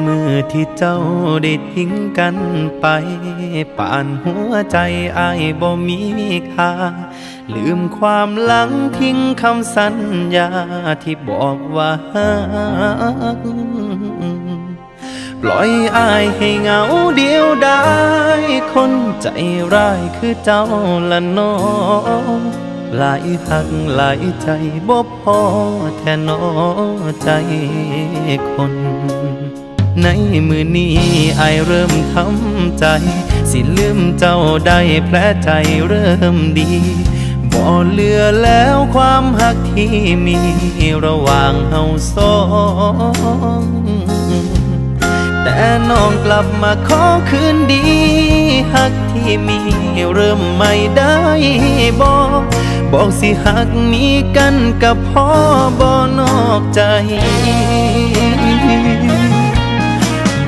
เมื่อที่เจ้าได้ทิ้งกันไปป่านหัวใจอายบ่มีค่าลืมความหลังทิ้งคำสัญญาที่บอกว่าปล่อยอายให้เหงาเดียวได้คนใจร้ายคือเจ้าละน้องหลายหักหลายใจบ่พอแท่นอใจคน ในมือนี้ไอเริ่มทำใจ สิลืมเจ้าได้แผลใจเริ่มดีบ่เหลือแล้วความหักที่มีระหว่างเฮาสองแต่น้องกลับมาขอคืนดี หักที่มีเริ่มไม่ได้บอกบอกสิหักมีกันกับพ่อบ่นอกใจ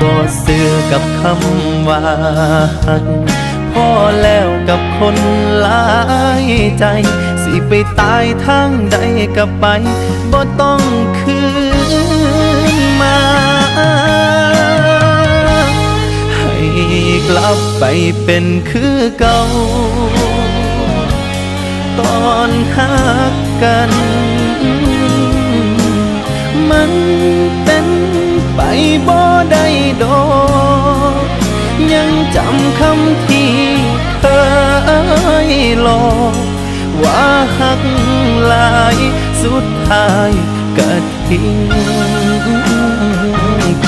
บ่เสือกับคำว่าหักพอแล้วกับคนหลายใจ สิไปตายทางใดกับไปบ่ต้องคืนมา ให้กลับไปเป็นคือเก่า ตอนหักกัน มัน จำคำที่เคยหลอกว่าหักหลายสุดท้ายก็ทิ้งไ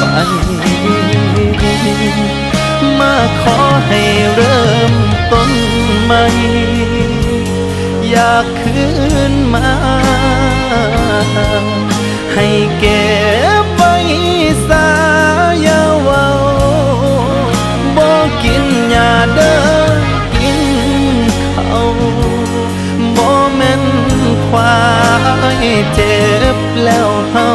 ป มาขอให้เริ่มต้นใหม่ อยากคืนมา ให้เก็ เจ็บแล้วเฮา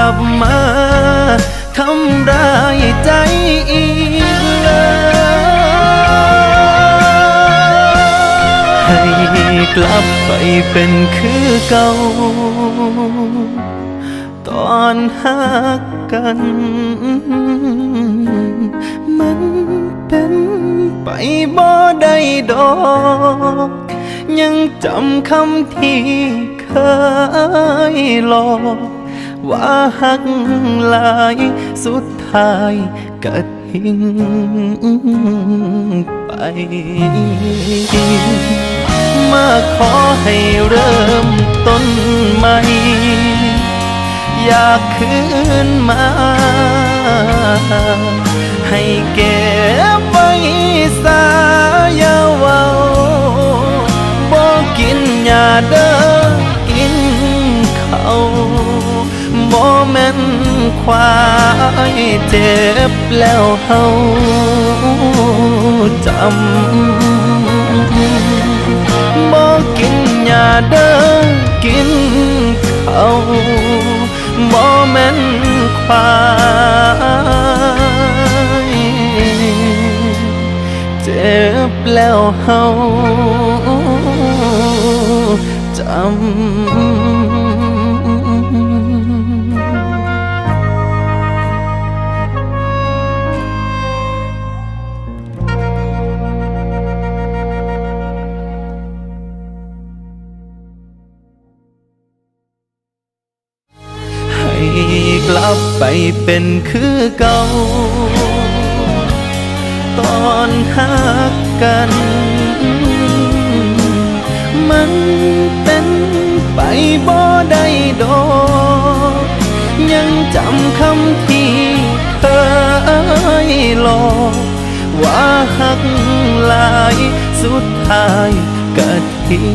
ลับมา ทำร้ายใจอีกเลยให้กลับไปเป็นคือเก่า ตอนหักกัน มันเป็นไปบ่ได้ดอกยังจำคำที่เคยหลอก ว่าหักหลายสุดท้ายก็ทิ้งไป มาขอให้เริ่มต้นใหม่ อยากคืนมา ให้เก็บไว้ ควายเจ็บแล้วเฮาจำบ่กินยาเด้อกินเขาวบ่แม่นควายเจ็บแล้วเฮาจำ กลับไปเป็นคือเก่า ตอนหักกัน มันเป็นไปบ่ได้ดอกยังจำคำที่เคเคยหลอกว่าหักหลายสุดท้ายก็ทิ้ง